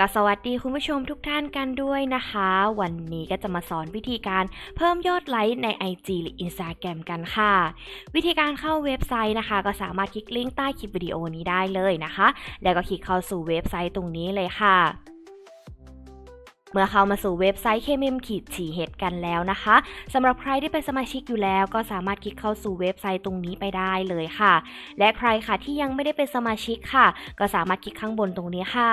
ก็สวัสดีคุณผู้ชมทุกท่านกันด้วยนะคะ วันนี้ก็จะมาสอนวิธีการเพิ่มยอดไลค์ใน IG หรือ Instagram กันค่ะ วิธีการเข้าเว็บไซต์นะคะ ก็สามารถคลิกลิงก์ใต้คลิปวิดีโอนี้ได้เลยนะคะ แล้วก็คลิกเข้าสู่เว็บไซต์ตรงนี้เลยค่ะเมื่อเข้ามาสู่เว็บไซต์ KMM ขีดฉีเฮดกันแล้วนะคะสำหรับใครที่เป็นสมาชิกอยู่แล้ว ก็สามารถคลิกเข้าสู่เว็บไซต์ตรงนี้ไปได้เลยค่ะ และใครค่ะที่ยังไม่ได้เป็นสมาชิกค่ะ ก็สามารถคลิกข้างบนตรงนี้ค่ะ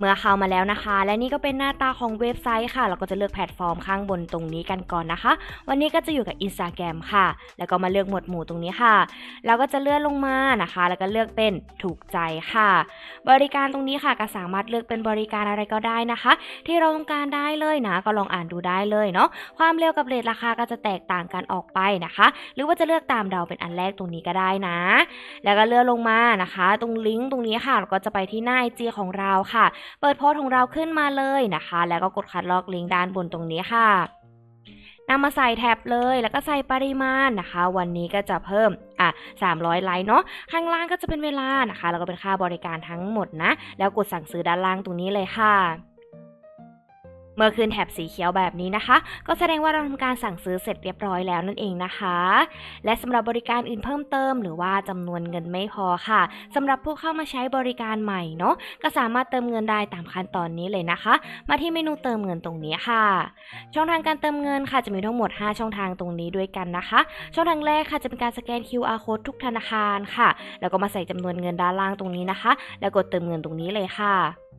เมื่อเข้ามาแล้วนะคะ และนี่ก็เป็นหน้าตาของเว็บไซต์ค่ะ เราก็จะเลือกแพลตฟอร์มข้างบนตรงนี้กันก่อนนะคะ วันนี้ก็จะอยู่กับ Instagram ค่ะ แล้วก็มาเลือกหมวดหมู่ตรงนี้ค่ะ แล้วก็จะเลื่อนลงมานะคะ แล้วก็เลือกเป็นถูกใจค่ะ บริการตรงนี้ค่ะก็สามารถเลือกเป็นบริการอะไรก็ได้นะคะ ที่เราต้องการได้เลยนะ ก็ลองอ่านดูได้เลยเนาะความเร็วกับเรทราคาก็จะแตกต่างกันออกไปนะคะ หรือว่าจะเลือกตามเดาเป็นอันแรกตรงนี้ก็ได้นะ แล้วก็เลื่อนลงมานะคะ ตรงลิงก์ตรงนี้ค่ะเราก็จะไปที่หน้าไอจีของเราค่ะเปิดโพสต์ของเราขึ้นมาเลยนะคะ แล้วก็กดคัดลอกลิงก์ด้านบนตรงนี้ค่ะนำมาใส่แท็บเลยแล้วก็ใส่ปริมาณนะคะ วันนี้ก็จะเพิ่มอะ300 ไลค์เนาะข้างล่างก็จะเป็นเวลานะคะ แล้วก็เป็นค่าบริการทั้งหมดนะ แล้วกดสั่งซื้อด้านล่างตรงนี้เลยค่ะ เมื่อขึ้นแถบสีเขียวแบบนี้นะคะ ก็แสดงว่าเราทำการสั่งซื้อเสร็จเรียบร้อยแล้วนั่นเองนะคะ และสำหรับบริการอื่นเพิ่มเติม หรือว่าจำนวนเงินไม่พอค่ะสำหรับผู้เข้ามาใช้บริการใหม่เนาะก็สามารถเติมเงินได้ตามขั้นตอนนี้เลยนะคะ มาที่เมนูเติมเงินตรงนี้ค่ะ ช่องทางการเติมเงินค่ะจะมีทั้งหมด 5 ช่องทางตรงนี้ด้วยกันนะคะ ช่องทางแรกค่ะจะเป็นการสแกน QR code ทุกธนาคารค่ะ แล้วก็มาใส่จำนวนเงินด้านล่างตรงนี้นะคะ แล้วกดเติมเงินตรงนี้เลยค่ะ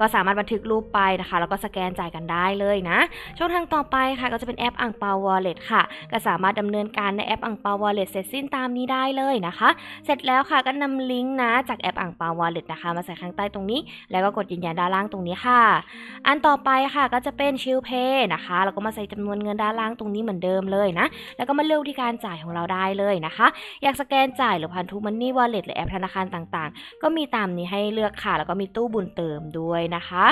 ก็สามารถบันทึกรูปไปนะคะ แล้วก็สแกนจ่ายกันได้เลยนะ ช่องทางต่อไปค่ะก็จะเป็นแอปอ่างเปาวอลเล็ตค่ะ ก็สามารถดำเนินการในแอปอ่างเปาวอลเล็ตเสร็จสิ้นตามนี้ได้เลยนะคะ เสร็จแล้วค่ะก็นำลิงก์นะจากแอปอ่างเปาวอลเล็ตนะคะ มาใส่ข้างใต้ตรงนี้ แล้วก็กดยืนยันด้านล่างตรงนี้ค่ะ อันต่อไปค่ะก็จะเป็นชิลเพย์นะคะแล้วก็มาใส่จำนวนเงินด้านล่างตรงนี้เหมือนเดิมเลยนะ แล้วก็มาเลือกวิธีการจ่ายของเราได้เลยนะคะ อยากสแกนจ่ายหรือผ่านทูมันนี่วอลเล็ตหรือแอปธนาคารต่างๆ ก็มีตามนี้ให้เลือกค่ะ แล้วก็มีตู้บุญเติมด้วยนะคะ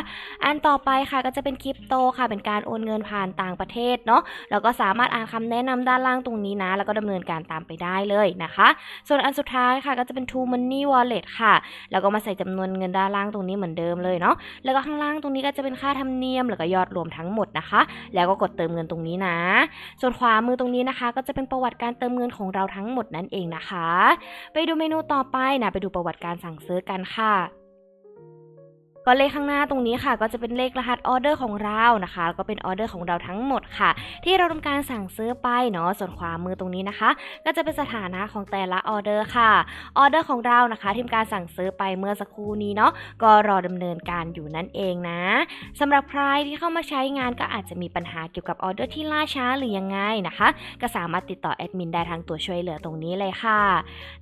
อันต่อไปค่ะก็จะเป็นคริปโตค่ะเป็นการโอนเงินผ่านต่างประเทศเนาะแล้วก็สามารถอ่านคำแนะนำด้านล่างตรงนี้นะ แล้วก็ดำเนินการตามไปได้เลยนะคะ ส่วนอันสุดท้ายค่ะก็จะเป็น True Money Wallet ค่ะ แล้วก็มาใส่จำนวนเงินด้านล่างตรงนี้เหมือนเดิมเลยเนาะแล้วก็ข้างล่างตรงนี้ก็จะเป็นค่าธรรมเนียมแล้วก็ยอดรวมทั้งหมดนะคะ แล้วก็กดเติมเงินตรงนี้นะ ส่วนขวามือตรงนี้นะคะ ก็จะเป็นประวัติการเติมเงินของเราทั้งหมดนั่นเองนะคะ ไปดูเมนูต่อไปนะไปดูประวัติการสั่งซื้อกันค่ะ ก็เลขข้างหน้าตรงนี้ค่ะ ก็จะเป็นเลขรหัสออเดอร์ของเรานะคะแล้วก็เป็นออเดอร์ของเราทั้งหมดค่ะ ที่เราทำการสั่งซื้อไปเนาะส่วนขวามือตรงนี้นะคะ ก็จะเป็นสถานะของแต่ละออเดอร์ค่ะออเดอร์ของเรานะคะที่การสั่งซื้อไปเมื่อสักครู่นี้เนาะก็รอดำเนินการอยู่นั่นเองนะสำหรับใครที่เข้ามาใช้งานก็อาจจะมีปัญหาเกี่ยวกับออเดอร์ที่ล่าช้าหรือยังไงนะคะ ก็สามารถติดต่อแอดมินได้ทางตัวช่วยเหลือตรงนี้เลยค่ะ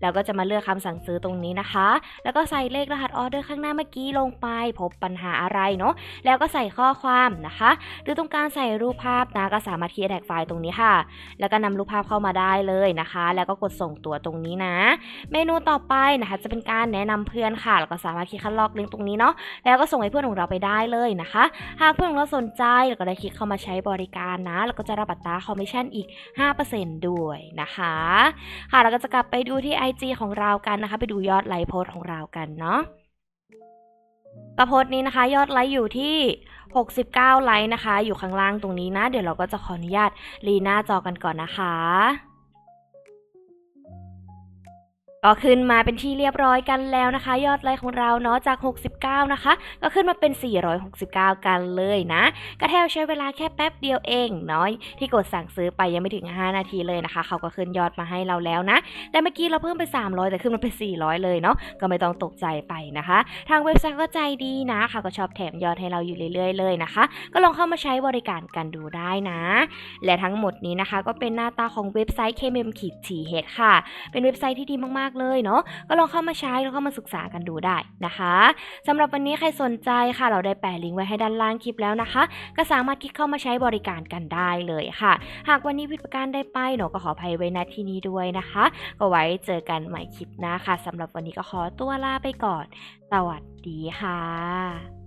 แล้วก็จะมาเลือกคำสั่งซื้อตรงนี้นะคะ แล้วก็ใส่เลขรหัสออเดอร์ข้างหน้าเมื่อกี้ลงไปพบปัญหาอะไรเนาะแล้วก็ใส่ข้อความนะคะ หรือต้องการใส่รูปภาพนะก็สามารถคีย์แท็กไฟล์ตรงนี้ค่ะ แล้วก็นำรูปภาพเข้ามาได้เลยนะคะ แล้วก็กดส่งตัวตรงนี้นะ เมนูต่อไปนะคะ จะเป็นการแนะนำเพื่อนค่ะแล้วก็สามารถคลิกคัดลอกลิงก์ตรงนี้เนาะแล้วก็ส่งให้เพื่อนของเราไปได้เลยนะคะ หากเพื่อนของเราสนใจแล้วก็ได้คลิกเข้ามาใช้บริการนะ แล้วก็จะรับอัตราคอมมิชชั่นอีก 5%ด้วยนะคะ ค่ะเราก็จะกลับไปดูที่ IG ของเรากันนะคะ ไปดูยอดไลค์โพสของเรากันเนาะ กระโพสต์นี้นะคะ ยอดไลค์อยู่ที่ 69 ไลค์นะคะ อยู่ข้างล่างตรงนี้นะ เดี๋ยวเราก็จะขออนุญาตรีหน้าจอกันก่อนนะคะ ก็ขึ้นมาเป็นที่เรียบร้อยกันแล้วนะคะ ยอดไลค์ของเราเนาะจาก 69 นะคะ ก็ขึ้นมาเป็น 469 กันเลยนะกระแทวใช้เวลาแค่แป๊บเดียวเองเนาะที่กดสั่งซื้อไปยังไม่ถึง 5 นาทีเลยนะคะ เขาก็ขึ้นยอดมาให้เราแล้วนะ แต่เมื่อกี้เราเพิ่มไป 300 แต่ขึ้นมาเป็น 400 เลยเนาะก็ไม่ต้องตกใจไปนะคะ ทางเว็บไซต์ก็ใจดีนะค่ะก็ชอบแถมยอดให้เราอยู่เรื่อย ๆ เลยนะคะ ก็ลองเข้ามาใช้บริการกันดูได้นะ และทั้งหมดนี้นะคะ ก็เป็นหน้าตาของเว็บไซต์ KMM ขีดฉีเฮดค่ะ เป็นเว็บไซต์ที่ดีมากๆากเลยเนาะก็ลองเข้ามาใช้แล้วเข้ามาศึกษากันดูได้นะคะสำหรับวันนี้ใครสนใจค่ะ เราได้แปะลิงก์ไว้ให้ด้านล่างคลิปแล้วนะคะ ก็สามารถคลิกเข้ามาใช้บริการกันได้เลยค่ะ หากวันนี้ผิดประการได้ไปหนูก็ขออภัยไว้ณที่นี้ด้วยนะคะ ก็ไว้เจอกันใหม่คลิปหน้าค่ะสำหรับวันนี้ก็ขอตัวลาไปก่อน สวัสดีค่ะ